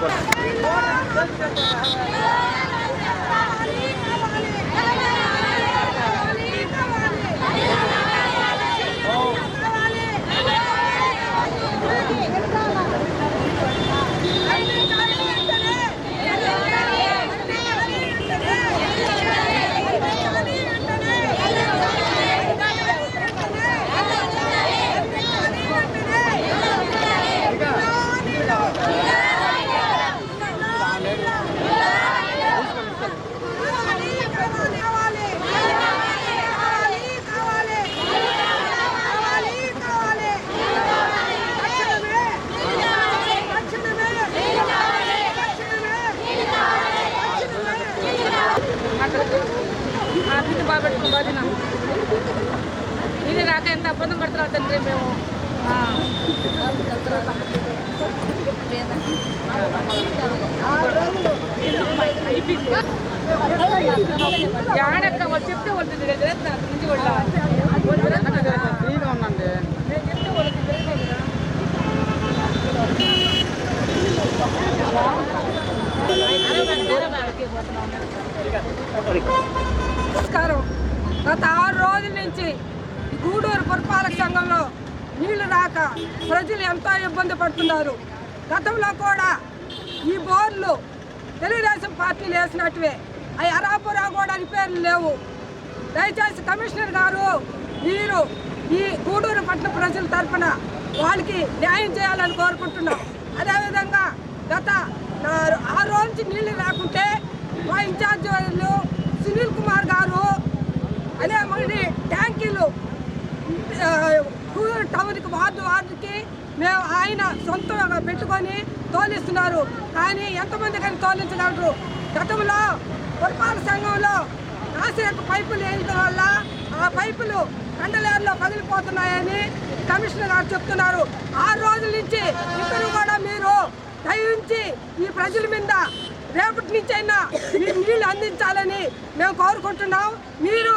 போகிறேன் పెట్టుకుని భజన ఇది రాక ఎంత అబద్ధం పడుతున్నారు తండ్రి మేము ఆ. జాడక్క వాళ్ళు చెప్తే వాళ్ళు తిరగలేదు అక్కడి నుంచి వాళ్ళు వాళ్ళు తిరగలేదు. ఫ్రీగా ఉందండి నేను చెప్తే వాళ్ళకి తిరగలేదు కదా. నమస్కారం. గత ఆరు రోజుల నుంచి గూడూరు పురపాలక సంఘంలో నీళ్ళు రాక ప్రజలు ఎంతో ఇబ్బంది పడుతున్నారు. గతంలో కూడా ఈ బోర్లు తెలుగుదేశం పార్టీలు వేసినట్టువే అవి అరాపురా కూడా రిపేర్లు లేవు. దయచేసి కమిషనర్ గారు మీరు ఈ గూడూరు పట్టణ ప్రజల తరఫున వాళ్ళకి న్యాయం చేయాలని కోరుకుంటున్నాం. అదేవిధంగా గత ఆరు రోజుల నుంచి నీళ్ళు రాకుంటే మా ఇన్ఛార్జ్ వాళ్ళు సునీల్ కుమార్ గారు అదే మళ్ళీ ట్యాంకీలు టౌన్కి వార్డు వార్డుకి మేము ఆయన సొంతంగా పెట్టుకొని తోలిస్తున్నారు. కానీ ఎంతమంది కానీ తోలించగలరు? గతంలో పురపాలక సంఘంలో నాసిరక పైపులు వేయడం వల్ల ఆ పైపులు కండలేరులో పగిలిపోతున్నాయని కమిషనర్ గారు చెప్తున్నారు. ఆరు రోజుల నుంచి ఇద్దరు కూడా మీరు దయించి ఈ ప్రజల మీద రేపటి నుంచి అయినా మీరు నీళ్ళు అందించాలని మేము కోరుకుంటున్నాం. మీరు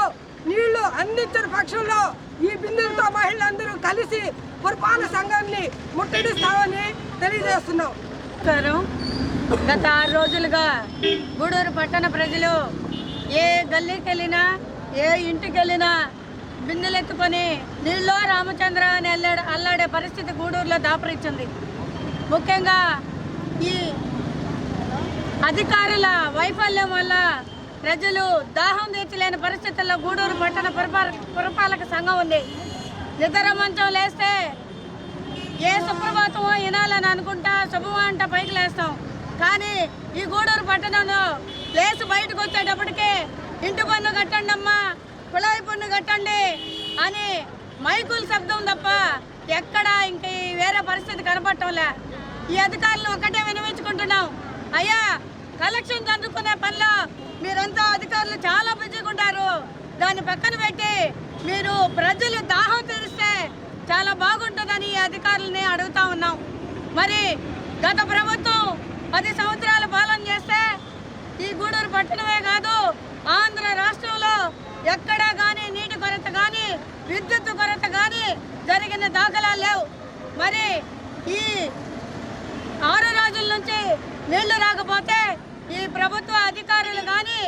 నీళ్ళు అందించిన పక్షంలో ఈ బిందులతో మహిళలందరూ కలిసి పురపాలక సంఘాన్ని ముట్టడిస్తామని తెలియజేస్తున్నాం. గత ఆరు రోజులుగా గూడూరు పట్టణ ప్రజలు ఏ గల్లీకి వెళ్ళినా ఏ ఇంటికి వెళ్ళినా బిందెలెత్తుకొని నీళ్ళో రామచంద్ర అని అల్లాడే అల్లాడే పరిస్థితి గూడూరులో దాపరించింది. ముఖ్యంగా ఈ అధికారుల వైఫల్యం వల్ల ప్రజలు దాహం తీర్చలేని పరిస్థితుల్లో గూడూరు పట్టణ పురపాలక పురపాలక సంఘం ఉంది. నిద్ర మంచం లేస్తే ఏ సుప్రభాతమో వినాలని అనుకుంటా శుభమా అంట పైకి లేస్తాం. కానీ ఈ గూడూరు పట్టణంలో లేచి బయటకు వచ్చేటప్పటికే ఇంటి పన్ను కట్టండి అమ్మా కుళాయి పన్ను కట్టండి అని మైకుల శబ్దం తప్ప ఎక్కడా ఇంక వేరే పరిస్థితి కనపడటంలే. ఈ అధికారులు ఒకటే వినవించుకుంటున్నాం అయ్యా కలెక్షన్ అందుకునే పనిలో మీరంతా అధికారులు చాలా బిజీగా ఉంటారు. దాన్ని పక్కన పెట్టి మీరు ప్రజలు దాహం తీరిస్తే చాలా బాగుంటుందని ఈ అధికారులని అడుగుతా ఉన్నాం. మరి గత ప్రభుత్వం పది సంవత్సరాల పాలన చేస్తే ఈ గూడూరు పట్టణమే కాదు ఆంధ్ర రాష్ట్రంలో ఎక్కడా కానీ నీటి కొరత కానీ విద్యుత్ కొరత కానీ జరిగిన దాఖలాలు లేవు. మరి ఈ ఆరు రోజుల నుంచి నీళ్ళు రాకపోతే ఈ ప్రభుత్వ అధికారులు కానీ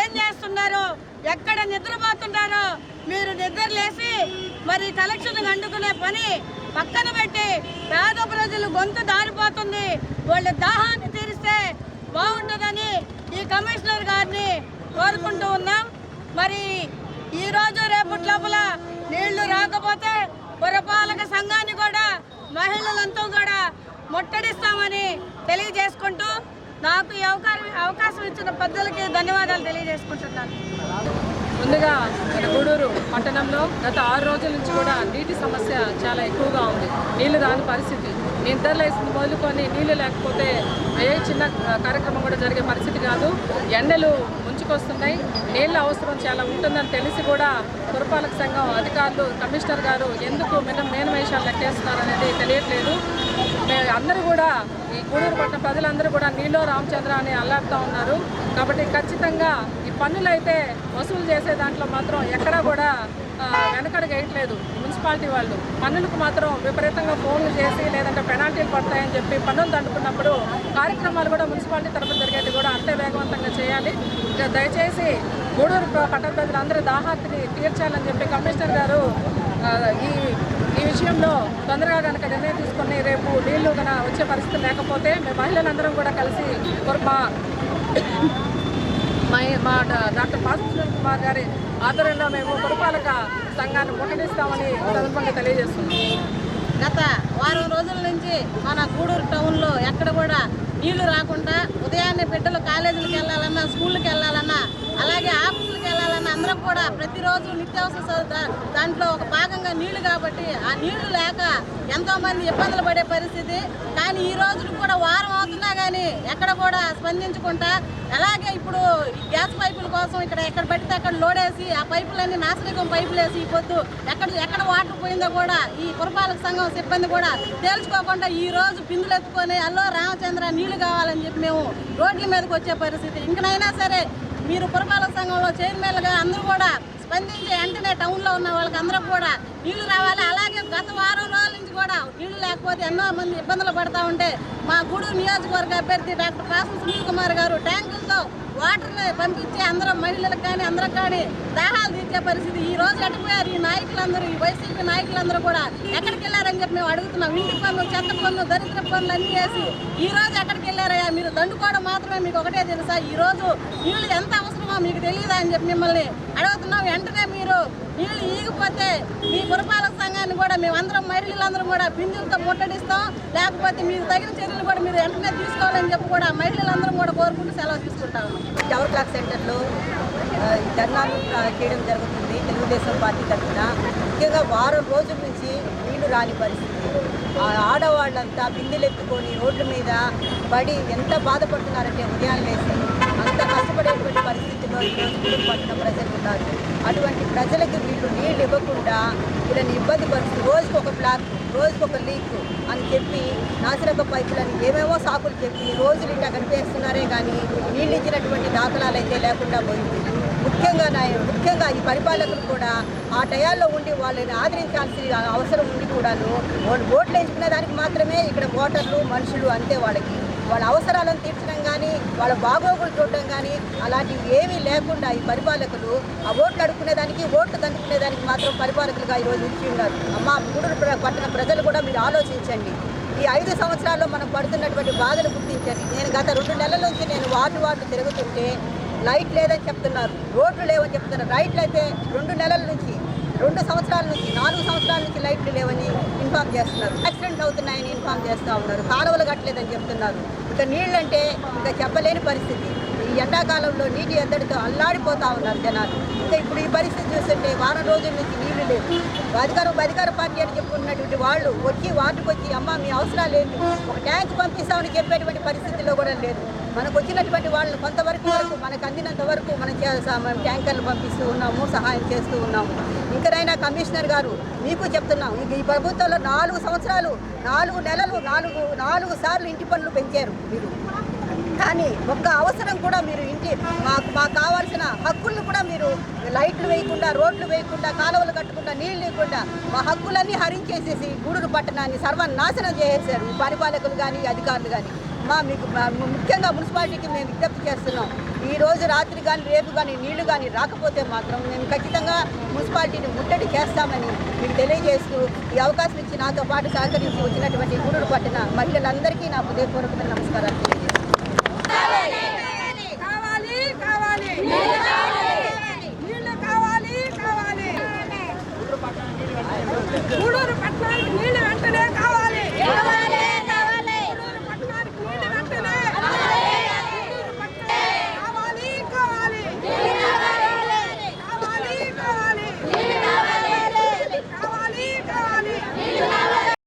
ఏం చేస్తున్నారు ఎక్కడ నిద్రపోతున్నారో మీరు నిద్రలేసి మరి కలెక్షన్ అండుకునే పని పక్కన పెట్టి పేద ప్రజలు గొంతు దారిపోతుంది. వాళ్ళ దాహాన్ని తీరిస్తే బాగుంటుందని ఈ కమిషనర్ గారిని కోరుకుంటూ ఉన్నాం. మరి ఈ రోజు రేపటి లోపల నీళ్ళు రాకపోతే పురపాలక సంఘాన్ని కూడా మహిళలంతా కూడా ముట్టడిస్తామని తెలియజేసుకుంటూ నాకు ఈ అవకాశం అవకాశం ఇచ్చిన పెద్దలకి ధన్యవాదాలు తెలియజేసుకుంటున్నాను. ముందుగా మన గూడూరు పట్టణంలో గత ఆరు రోజుల నుంచి కూడా నీటి సమస్య చాలా ఎక్కువగా ఉంది. నీళ్ళు రాని పరిస్థితి. నిద్రలేసింది మొదలుకొని నీళ్ళు లేకపోతే ఏ చిన్న కార్యక్రమం కూడా జరిగే పరిస్థితి కాదు. ఎండలు ముంచుకొస్తున్నాయి. నీళ్ళ అవసరం చాలా ఉంటుందని తెలిసి కూడా పురపాలక సంఘం అధికారులు కమిషనర్ గారు ఎందుకు మిన మేనమేషాలు లెక్కేస్తున్నారు అనేది తెలియట్లేదు అందరూ కూడా ఈ గూడూరు పట్టణ ప్రజలందరూ కూడా నీలో రామచంద్ర అని అల్లాడుతూ ఉన్నారు. కాబట్టి ఖచ్చితంగా ఈ పన్నులు అయితే వసూలు చేసే దాంట్లో మాత్రం ఎక్కడా కూడా వెనకడ వెనకడుగు మున్సిపాలిటీ వాళ్ళు. పన్నులకు మాత్రం విపరీతంగా ఫోన్లు చేసి లేదంటే పెనాల్టీలు పడతాయని చెప్పి పన్నులు దండుకున్నప్పుడు కార్యక్రమాలు కూడా మున్సిపాలిటీ తరఫున జరిగేది కూడా అంతే వేగవంతంగా చేయాలి. దయచేసి గూడూరు ప్ర- పట్టణ ప్రజలందరూ దాహార్తిని తీర్చాలని చెప్పి కమిషనర్ గారు ఈ ఈ విషయంలో తొందరగా కనుక నిర్ణయం తీసుకుని రేపు నీళ్ళు కనుక వచ్చే పరిస్థితి లేకపోతే మేము మహిళలందరం కూడా కలిసి ఒక మా మా మా డాక్టర్ బాలకృష్ణ కుమార్ గారి ఆధ్వర్యంలో మేము పురపాలక సంఘాన్ని ముట్టడిస్తామని సందర్భంగా తెలియజేస్తున్నాం. గత వారం రోజుల నుంచి మన గూడూరు టౌన్లో ఎక్కడ కూడా నీళ్ళు రాకుండా ఉదయాన్నే బిడ్డలు కాలేజీలకు వెళ్ళాలన్నా స్కూళ్ళకి వెళ్ళాలన్నా అలాగే ఆఫీసులకు వెళ్ళాలన్నా అందరం కూడా ప్రతిరోజు నిత్యావసర దాంట్లో ఒక భాగంగా నీళ్ళు కాబట్టి ఆ నీళ్ళు లేక ఎంతో మంది ఇబ్బందులు పడే పరిస్థితి. కానీ ఈ రోజులు కూడా వారం అవుతున్నా కానీ ఎక్కడ కూడా స్పందించకుండా అలాగే ఇప్పుడు గ్యాస్ పైపుల కోసం ఇక్కడ ఎక్కడ పడితే అక్కడ లోడేసి ఆ పైపులన్నీ నాశనికం పైపులు వేసి పొద్దు ఎక్కడ ఎక్కడ వాటర్ పోయిందో కూడా ఈ పురపాలక సంఘం సిబ్బంది కూడా తేల్చుకోకుండా ఈ రోజు బిందులు ఎత్తుకొని అల్లో రామచంద్ర నీళ్ళు కావాలని చెప్పి మేము రోడ్ల మీదకి వచ్చే పరిస్థితి. ఇంకనైనా సరే మీరు పురపాలక సంఘంలో చైర్మన్లుగా అందరూ కూడా స్పందించి వెంటనే టౌన్లో ఉన్న వాళ్ళకి అందరూ కూడా నీళ్ళు రావాలి. అలాగే గత వారం రోజుల నుంచి కూడా నీళ్ళు లేకపోతే ఎన్నో మంది ఇబ్బందులు పడతా ఉంటే మా గూడూరు నియోజకవర్గ అభ్యర్థి డాక్టర్ కాసం సునీల్ కుమార్ గారు ట్యాంకులతో వాటర్ని పంపించి అందరం మహిళలకు కానీ అందరం కానీ దాహాలు తీర్చే పరిస్థితి ఈ రోజు ఎట్టిపోయారు ఈ నాయకులందరూ ఈ వైసీపీ నాయకులందరూ కూడా. ఎక్కడికి వెళ్ళారని చెప్పి మేము అడుగుతున్నాం. ఇంటి పనులు చెత్త పనులు దరిద్ర పనులు అన్నీ వేసి ఈ రోజు ఎక్కడికి వెళ్ళారయ్యా? మీరు దండుకోవడం మాత్రమే మీకు ఒకటే తెలుసా? ఈ రోజు నీళ్ళు ఎంత అవసరమో మీకు తెలియదా అని చెప్పి మిమ్మల్ని అడుగుతున్నాం. వెంటనే మీరు నీళ్ళు ఈగిపోతే మీ పురపాలక సంఘాన్ని కూడా మేమందరం మహిళలందరం కూడా బిందులతో ముట్టడిస్తాం. లేకపోతే మీరు తగిన చర్యలు కూడా మీరు వెంటనే తీసుకోవాలని చెప్పి కూడా మహిళలందరం కూడా కోరుకుంటూ సెలవు తీసుకుంటాము టవర్ క్లాక్ సెంటర్లో ధర్నాలు చేయడం జరుగుతుంది తెలుగుదేశం పార్టీ తరఫున. ముఖ్యంగా వారం రోజుల నుంచి నీళ్ళు రాని పరిస్థితి. ఆడవాళ్ళంతా బిందెలెత్తుకొని రోడ్ల మీద పడి ఎంత బాధపడుతున్నారంటే ఉదయం వేసి అంత కష్టపడేటువంటి పరిస్థితిలో ఈరోజు గుడి ప్రజలు ఉన్నారు. అటువంటి ప్రజలకు వీళ్ళు నీళ్ళు ఇవ్వకుండా వీళ్ళని ఇబ్బంది పరుస్తూ రోజుకు ఒక బ్లాక్ రోజుకు ఒక లీక్ అని చెప్పి నాసిరక పైపులని ఏమేమో సాకులు చెప్పి రోజులు ఇట్లా కనిపిస్తున్నారే కానీ నీళ్ళు ఇచ్చినటువంటి దాఖలాలు అయితే లేకుండా పోయింది. ముఖ్యంగా నా ముఖ్యంగా ఈ పరిపాలకులు కూడా ఆ టయాల్లో ఉండి వాళ్ళని ఆదరించాల్సిన అవసరం ఉండి కూడాను. వాళ్ళు ఓట్లు వేసుకునే దానికి మాత్రమే ఇక్కడ ఓటర్లు మనుషులు అంతే వాళ్ళకి. వాళ్ళ అవసరాలను తీర్చడం కానీ వాళ్ళ బాగోగులు చూడడం కానీ అలాంటివి ఏమీ లేకుండా ఈ పరిపాలకులు ఆ ఓట్లు అడుక్కునేదానికి ఓట్లు దానికి మాత్రం పరిపాలకులుగా ఈరోజు ఇచ్చి ఉన్నారు. అమ్మ మూడు ప్ర- పట్టణ ప్రజలు కూడా మీరు ఆలోచించండి. ఈ ఐదు సంవత్సరాల్లో మనం పడుతున్నటువంటి బాధలు గుర్తించండి. నేను గత రెండు నెలల నుంచి నేను వార్డు వార్డు తిరుగుతుంటే లైట్ లేదని చెప్తున్నారు రోడ్లు లేవని చెప్తున్నారు. లైట్లు అయితే రెండు నెలల నుంచి రెండు సంవత్సరాల నుంచి నాలుగు సంవత్సరాల నుంచి లైట్లు లేవని ఇన్ఫామ్ చేస్తున్నారు. యాక్సిడెంట్ అవుతున్నాయని ఇన్ఫామ్ చేస్తూ ఉన్నారు. కాలువలు కట్టలేదని చెప్తున్నారు. ఇక నీళ్ళంటే ఇంకా చెప్పలేని పరిస్థితి. ఈ ఎండాకాలంలో నీటి ఎద్దడితో అల్లాడిపోతా ఉన్నారు జనాలు. ఇంకా ఇప్పుడు ఈ పరిస్థితి చూస్తుంటే వారం రోజుల నుంచి నీళ్ళు లేవు. అధికారం అధికార పార్టీ అని చెప్పుకున్నటువంటి వాళ్ళు వచ్చి వార్డుకు వచ్చి అమ్మ మీ అవసరాలు ఏంటి? ఒక ట్యాంక్ పంపిస్తామని చెప్పేటువంటి పరిస్థితిలో కూడా లేదు. మనకు వచ్చినటువంటి వాళ్ళు కొంతవరకు వరకు మనకు అందినంత వరకు మనం మనం ట్యాంకర్లు పంపిస్తూ ఉన్నాము సహాయం చేస్తూ ఉన్నాము. ఇంకనైనా కమిషనర్ గారు మీకు చెప్తున్నాం ఈ ప్రభుత్వంలో నాలుగు సంవత్సరాలు నాలుగు నెలలు నాలుగు నాలుగు సార్లు ఇంటి పనులు పెంచారు మీరు. కానీ ఒక్క అవసరం కూడా మీరు ఇంటి మాకు మాకు కావాల్సిన హక్కులను కూడా మీరు లైట్లు వేయకుండా రోడ్లు వేయకుండా కాలువలు కట్టకుండా నీళ్ళు లేకుండా మా హక్కులన్నీ హరించేసేసి గూడూరు పట్టణాన్ని సర్వనాశనం చేసేశారు. పరిపాలకులు కానీ అధికారులు కానీ మా మీకు మా- ముఖ్యంగా మున్సిపాలిటీకి మేము విజ్ఞప్తి చేస్తున్నాం. ఈ రోజు రాత్రి కానీ రేపు కానీ నీళ్ళు కానీ రాకపోతే మాత్రం మేము ఖచ్చితంగా మున్సిపాలిటీని ముట్టడి చేస్తామని మీకు తెలియజేస్తూ ఈ అవకాశం ఇచ్చి నాతో పాటు సహకరించి వచ్చినటువంటి గూడూరు పట్టణ మహిళలందరికీ నా హృదయపూర్వకమైన నమస్కారాలు తెలియజేస్తాను గూడూరు పట్టణానికి నీళ్ళు